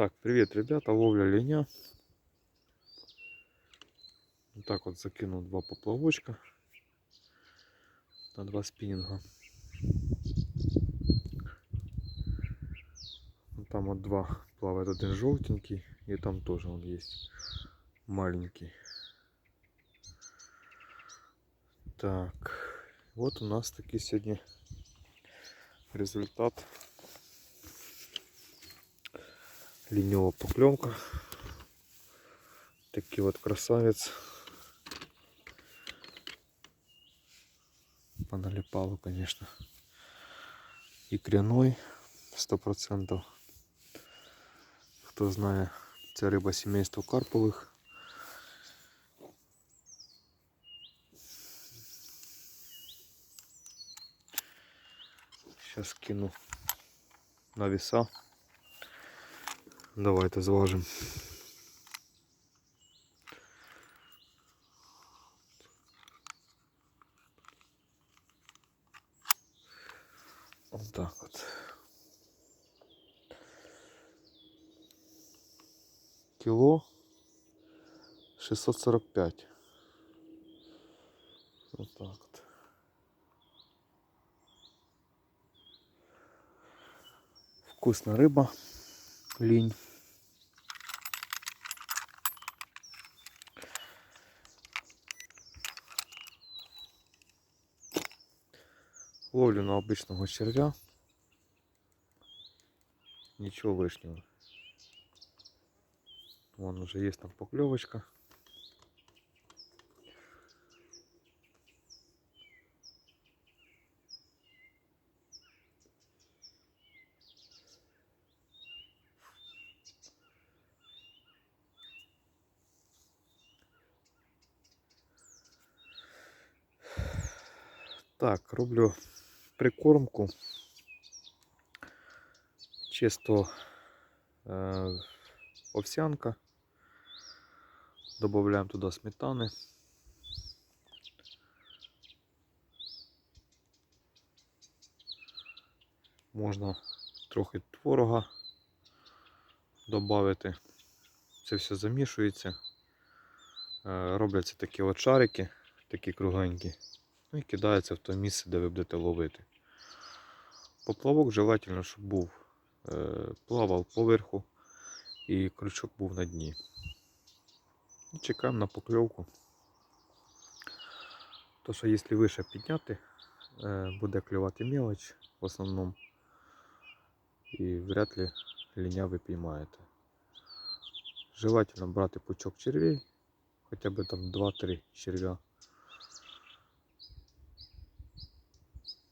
Так, привет, ребята, ловля линя. Вот так вот закинул два поплавочка на два спиннинга. Там вот два плавает, один желтенький, и там тоже он есть маленький. Так, вот у нас таки сегодня результат линевая поклевка. Такий вот красавец. Поналипало, конечно. И кряной, сто процентов. Хто знає, це риба сімейства карпових. Сейчас кину на веса. Давай это зважимо. Вот так от. Кіло 645. Вот так вот. Вкусна рыба. Лень. Ловлю на обычного черв'я. Ничего лишнего. Вон уже есть там поклевочка. Так, роблю прикормку. Чисто е, овсянка. Добавляємо туди сметани. Можна трохи творога додати. Це все замішується. Е, Робляться такі от шарики, такі кругленькі. Ну і кидається в те місце, де ви будете ловити. Поплавок желательно, щоб був е, плавав поверху і крючок був на дні. І чекаємо на покльовку. То що якщо вище підняти, е, буде клювати мелоч в основному. І вряд ли ліня ви піймаєте. Желательно брати пучок червей, хоча б там 2-3 черв'я.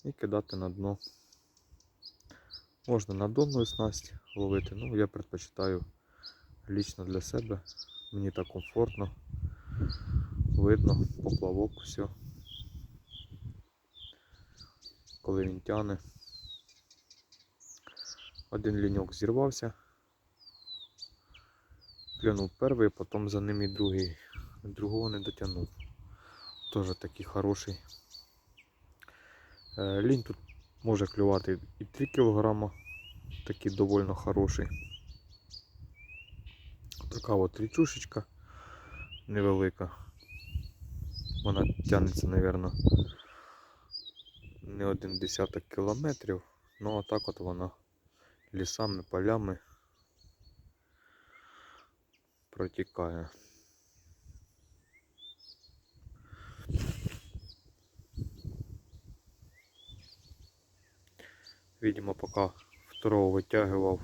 І кидати на дно. Можна на донну снасть ловити, ну я предпочитаю лічно для себе. Мені так комфортно. Видно, поплавок, все. Коли він тяне. Один ліньок зірвався. Клянув перший, потім за ним і другий. Другого не дотягнув. Теж такий хороший. Е, Лінь тут може клювати і 3 кг, такий доволі хороший. Така от річушечка невелика. Вона тягнеться, мабуть, не один десяток кілометрів. Ну а так от вона лісами, полями протікає. Видимо, поки второго витягував,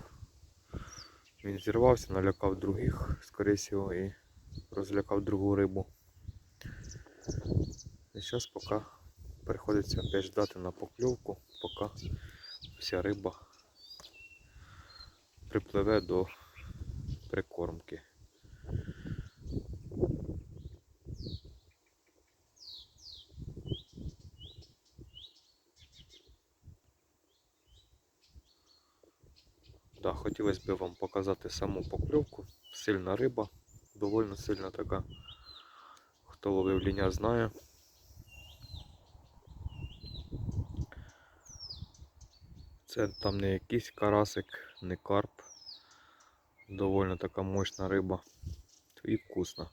він зірвався, налякав других, скоріше і розлякав другу рибу. І зараз поки приходиться опять ждати на покльовку, поки вся риба припливе до прикормки. Хотілося б вам показати саму покльовку. Сильна риба, доволі сильна така. Хто ловив ліня знає. Це там не якийсь карасик, не карп, Довольно така мощна риба. І вкусна.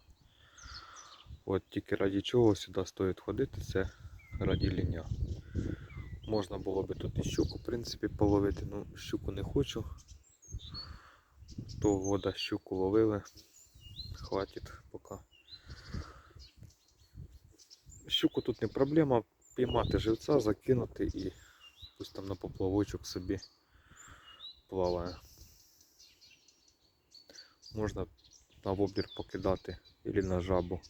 От тільки раді чого сюди стоїть ходити, це раді ліня. Можна було би тут і щуку, в принципі, половити, ну щуку не хочу. Того года щуку ловили. Хватить поки. Щуку тут не проблема. Піймати живця, закинути і пусть там на поплавочок собі плаває. Можна на вобір покидати або на жабу.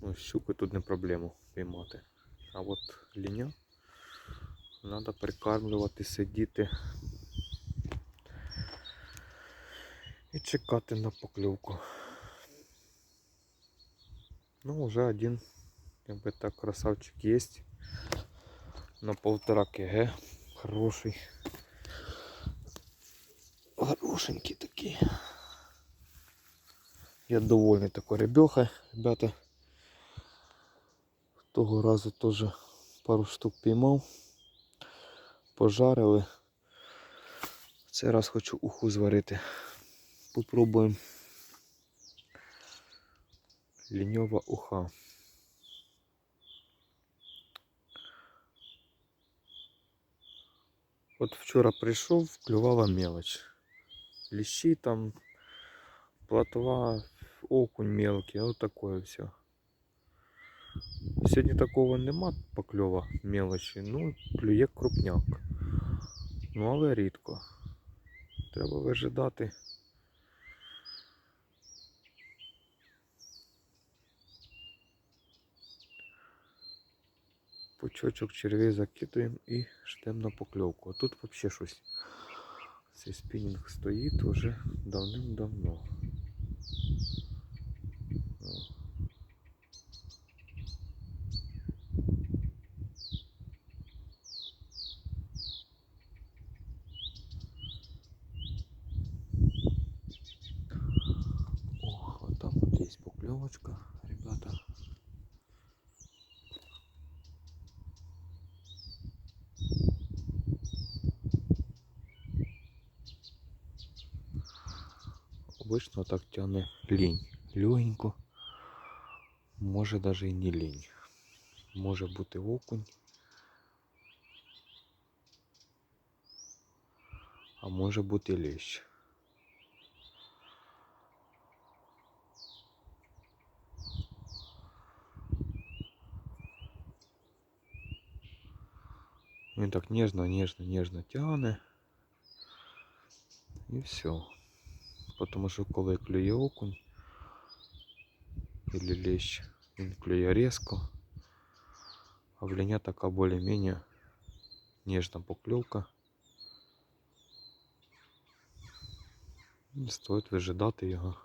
Ну, щуку тут не проблема піймати. А от ліня треба прикармлювати, сидіти і чекати на покльовку. Ну, вже один, якби так, красавчик є. На полтора кг. Хороший. Хорошенький такий. Я довольний такой ребеха, ребята. Того разу теж пару штук піймав. Пожарили. Цей раз хочу уху зварити. Попробуємо. Ліньова уха. От вчора прийшов, клювала мелоч. Ліщі там, платва, окунь мелкий, от такое все. Сьогодні такого нема покльова мелочі, ну, клює крупняк. Ну, але рідко. Треба вижидати. Пучочок червей закидуємо і ждемо на покльовку. А тут взагалі щось. Цей спінінг стоїть уже давним-давно. так тяне лінь. Легенько. Може даже і не лінь. Може бути окунь. А може бути лещ. Він так ніжно, ніжно, ніжно тягне. І все. Потому що коли клює окунь или лещ, він клює різко. А в линя така більш-менш ніжна покльовка. І Стоїть вижидати його.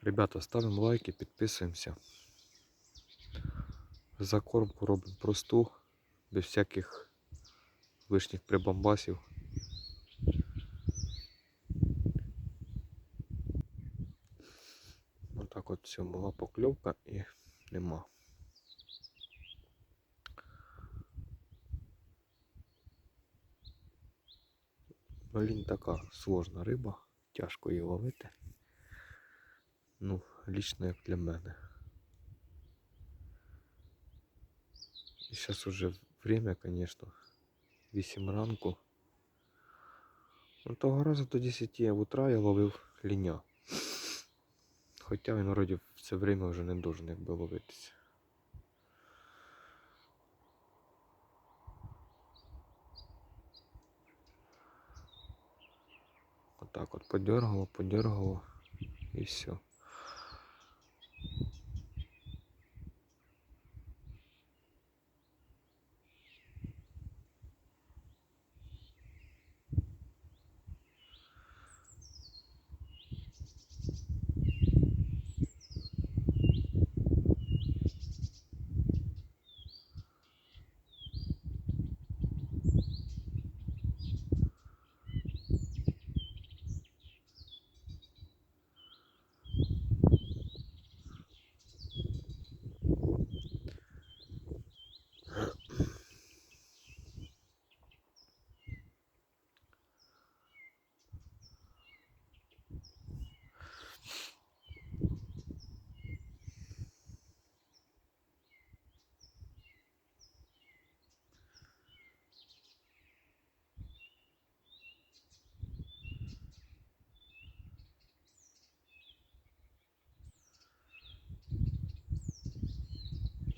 Ребята, ставимо лайки, підписуємося. Закормку робимо просту, без всяких лишніх прибамбасів. Отак от все була покльовка і нема. Блін, така сложна риба, тяжко її ловити. Ну, лічно як для мене. І зараз уже время, конечно, 8 ранку. Ну, того разу до 10 утра я ловив ліня. Хоча він вроді в це время вже не должен якби ловитися. Отак от подергало, подергало і все.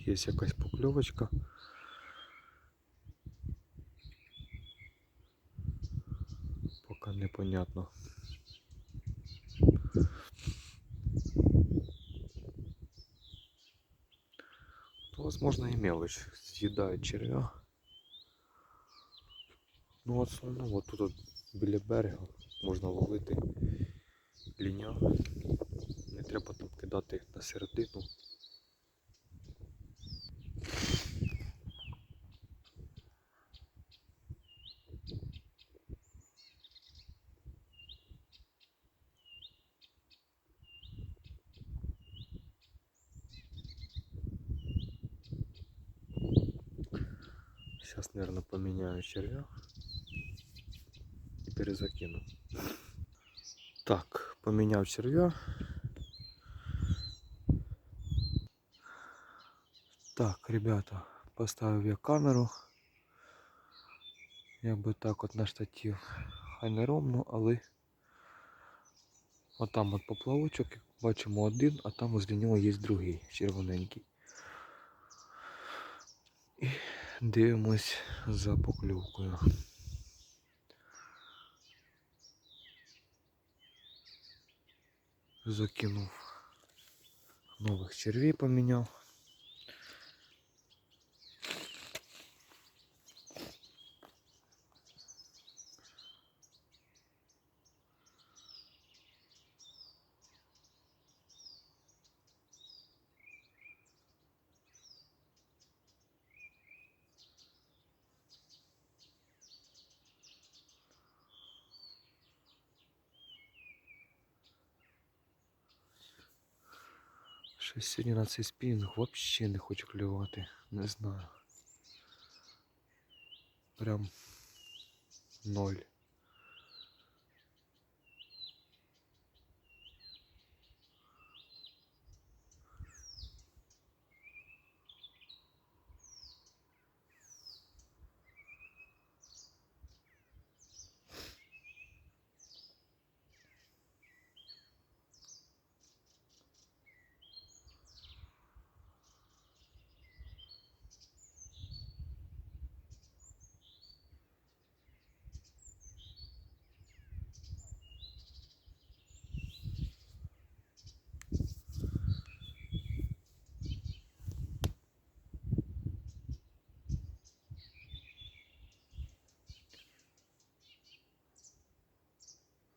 Є якась покльовочка. Поки непонятно. То, возможно, и мелочь. Съедает червя. Ну, в основному тут от біля берега можна ловити ліня. Не треба там кидати на середину. Сейчас, наверное, поменяю червя и перезакину. Так, поменяв червя. Так, ребята, поставив я камеру. Якби так от на штатив. Хай не ровно, але отам от поплавочок, як бачимо один, а там возле нього є другий, червоненький. І дивимось за покльовкою. Закинув нових червей поміняв. Щось сьогодні на цей спінінг взагалі не хочу клювати. Не знаю. Прям ноль.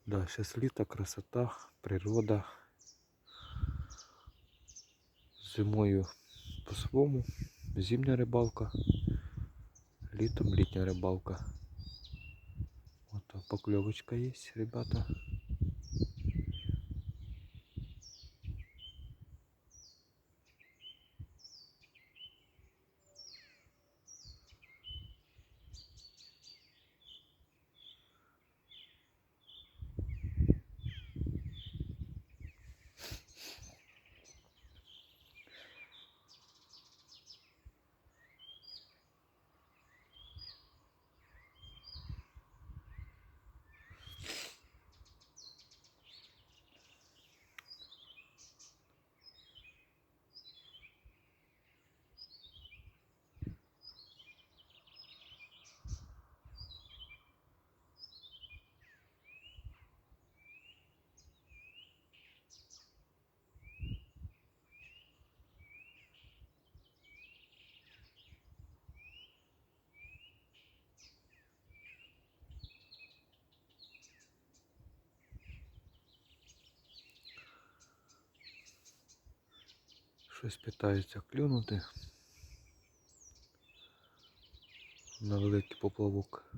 Да, сейчас літо, красота, природа. Зимою по-своєму, зимня рибалка, літом літня рибалка. Вот поклевочка есть, ребята. Щось питаються клюнути на великий поплавок.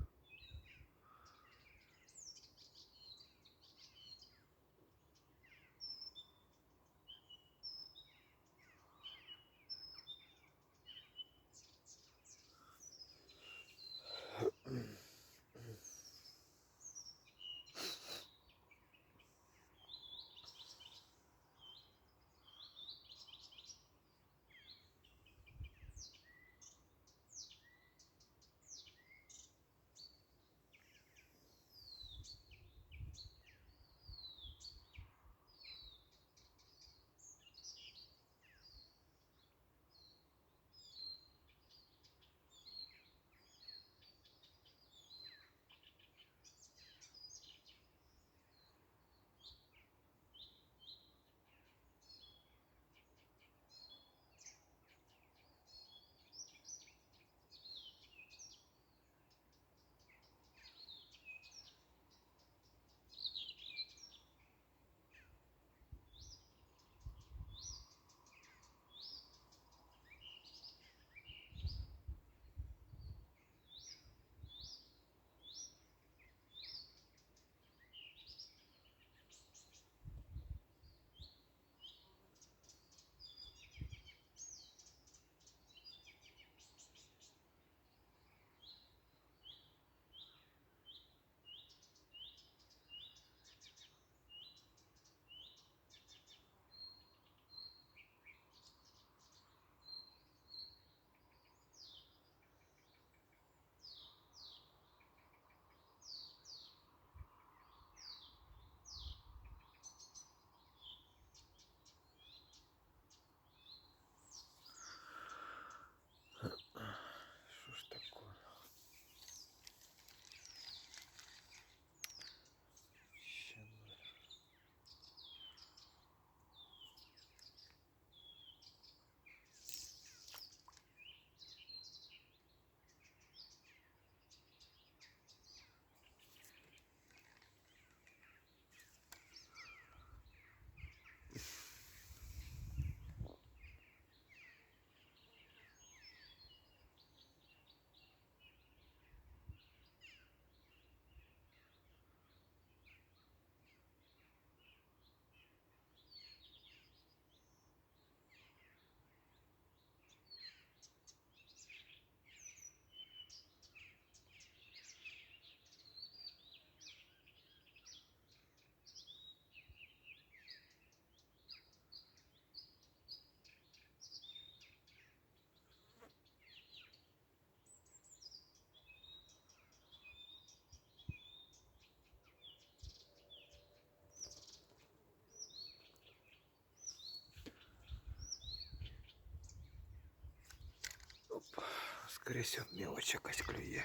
Скоріше мелочь якась клює.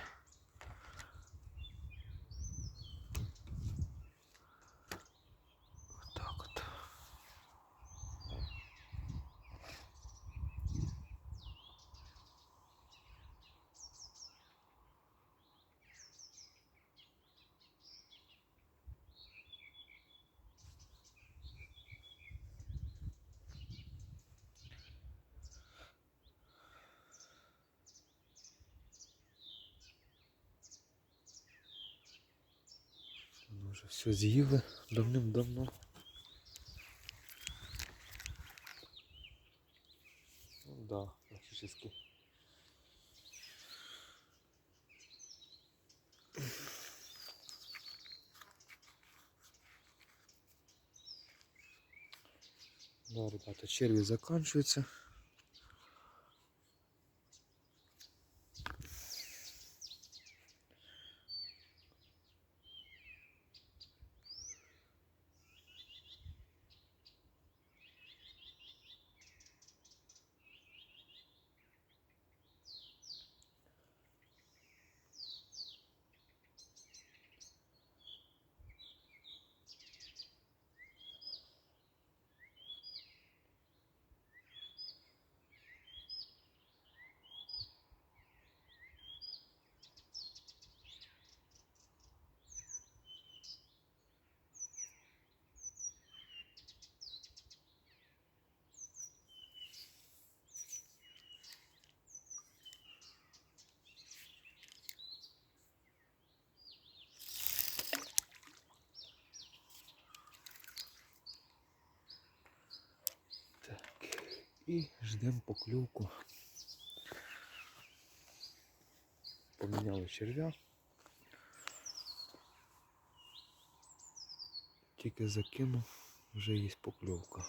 Вже все з'їли давним-давно. Ну да, практически. Да, ребята, черви заканчиваются. І ждемо покльовку. Поміняли черв'я. Тільки закинув, вже є покльовка.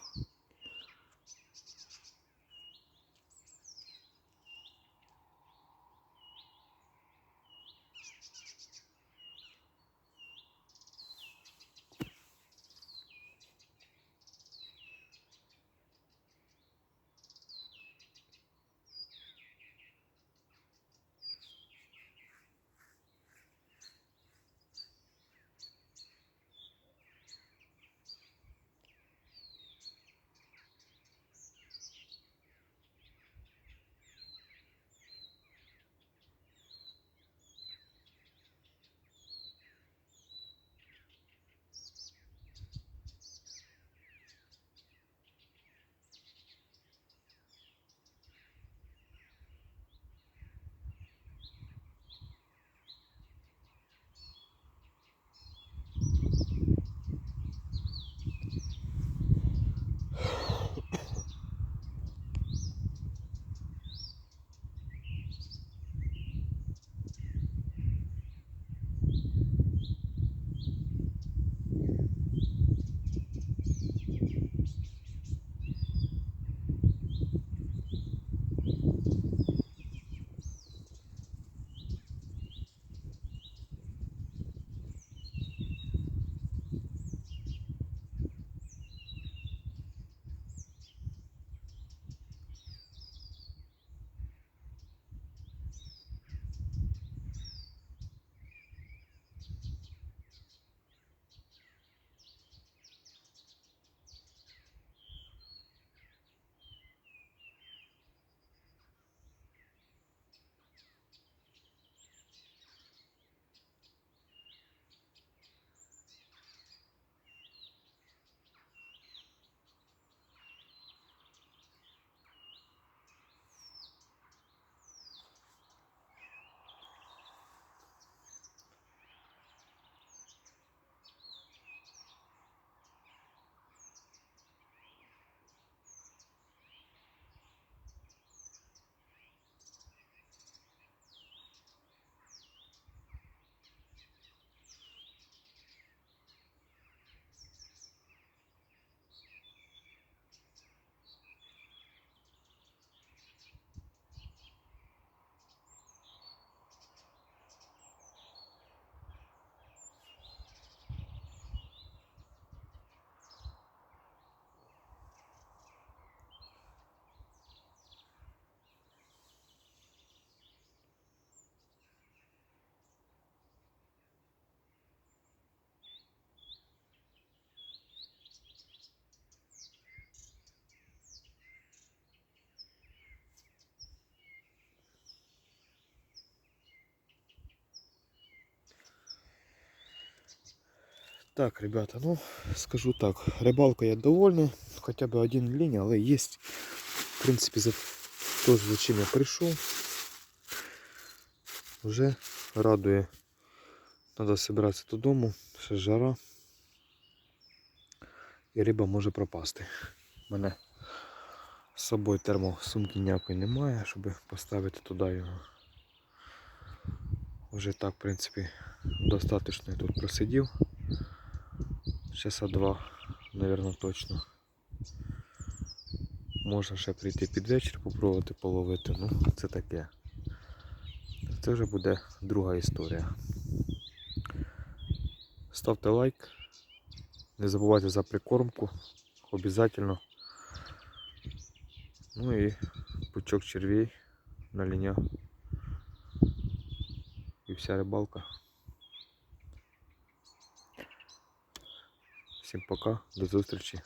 Так, ребята, ну скажу так, рибалка я довольний, хоча б один лінь, але є. В принципі, за то, за чим я прийшов. Вже радує. Треба зібратися додому, ще жара. І риба може пропасти. У мене з собою термосумки ніякої немає, щоб поставити туди його. Вже так, в принципі, достатньо я тут просидів. Часа два, мабуть, точно. Можна ще прийти під вечір, попробувати половити. Ну, це таке. Це вже буде друга історія. Ставте лайк. Не забувайте за прикормку. Обязательно. Ну і пучок червей на ліня. І вся рибалка. Всім пока, до зустрічі.